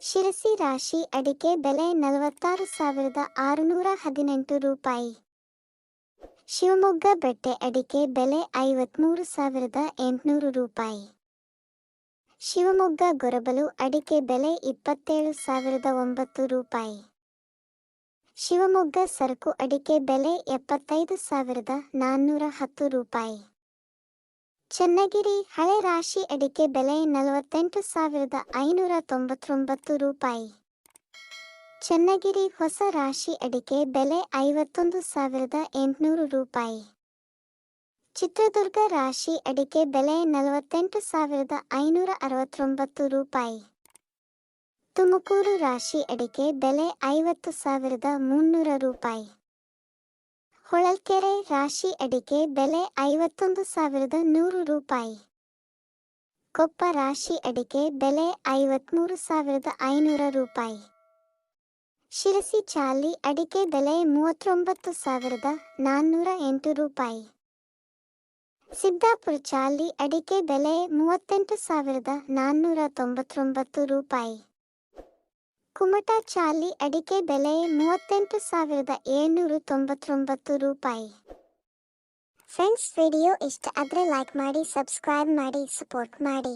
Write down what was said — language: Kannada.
ಶಿರಸಿ ರಾಶಿ ಅಡಿಕೆ ಬೆಲೆ ನಲವತ್ತಾರು ಸಾವಿರದ ಆರುನೂರ ಹದಿನೆಂಟು ರೂಪಾಯಿ. ಶಿವಮೊಗ್ಗ ಬೆಟ್ಟೆ ಅಡಿಕೆ ಬೆಲೆ ಐವತ್ಮೂರು ಸಾವಿರದ ಎಂಟುನೂರು ರೂಪಾಯಿ. ಶಿವಮೊಗ್ಗ ಗೊರಬಲು ಅಡಿಕೆ ಬೆಲೆ ಇಪ್ಪತ್ತೇಳು ಸಾವಿರದ ಒಂಬತ್ತು ರೂಪಾಯಿ. ಶಿವಮೊಗ್ಗ ಸರಕು ಅಡಿಕೆ ಬೆಲೆ ಎಪ್ಪತ್ತೈದು ಸಾವಿರದ ನಾನ್ನೂರ ಹತ್ತು ರೂಪಾಯಿ. ಚನ್ನಗಿರಿ ಹಳೆ ರಾಶಿ ಅಡಿಕೆ ಬೆಲೆ ನಲವತ್ತೆಂಟು ಸಾವಿರದ ಐನೂರ ತೊಂಬತ್ತೊಂಬತ್ತು ರೂಪಾಯಿ. ಚನ್ನಗಿರಿ ಹೊಸ ರಾಶಿ ಅಡಿಕೆ ಬೆಲೆ ಐವತ್ತೊಂದು ಸಾವಿರದ ಎಂಟುನೂರು ರೂಪಾಯಿ. ಚಿತ್ರದುರ್ಗ ರಾಶಿ ಅಡಿಕೆ ಬೆಲೆ ನಲವತ್ತೆಂಟು ಸಾವಿರದ ಐನೂರ ಅರವತ್ತೊಂಬತ್ತು ರೂಪಾಯಿ. ತುಮಕೂರು ರಾಶಿ ಅಡಿಕೆ ಬೆಲೆ ಐವತ್ತು ಸಾವಿರದ ಮುನ್ನೂರ ರೂಪಾಯಿ. ಹೊಳಲ್ಕೆರೆ ರಾಶಿ ಅಡಿಕೆ ಬೆಲೆ ಐವತ್ತೊಂದು ಸಾವಿರದ ನೂರು ರೂಪಾಯಿ. ಕೊಪ್ಪ ರಾಶಿ ಅಡಿಕೆ ಬೆಲೆ ಐವತ್ಮೂರು ಸಾವಿರದ ಐನೂರ ರೂಪಾಯಿ. ಶಿರಸಿ ಚಾಲಿ ಅಡಿಕೆ ಬೆಲೆ ಮೂವತ್ತೊಂಬತ್ತು ಸಾವಿರದ ನಾನ್ನೂರ ಎಂಟು ರೂಪಾಯಿ. ಸಿದ್ದಾಪುರ ಚಾಲಿ ಅಡಿಕೆ ಬೆಲೆ ಮೂವತ್ತೆಂಟು ಸಾವಿರದ ನಾನ್ನೂರ ತೊಂಬತ್ತೊಂಬತ್ತು ರೂಪಾಯಿ. ಕುಮಟಾ ಚಾಲಿ ಅಡಿಕೆ ಬೆಲೆ ಮೂವತ್ತೆಂಟು ಸಾವಿರದ ಏಳ್ನೂರು ತೊಂಬತ್ತೊಂಬತ್ತು ರೂಪಾಯಿ. ಫ್ರೆಂಡ್ಸ್, ವಿಡಿಯೋ ಇಷ್ಟ ಆದರೆ ಲೈಕ್ ಮಾಡಿ ಸಬ್ಸ್ಕ್ರೈಬ್ ಮಾಡಿ ಸಪೋರ್ಟ್ ಮಾಡಿ.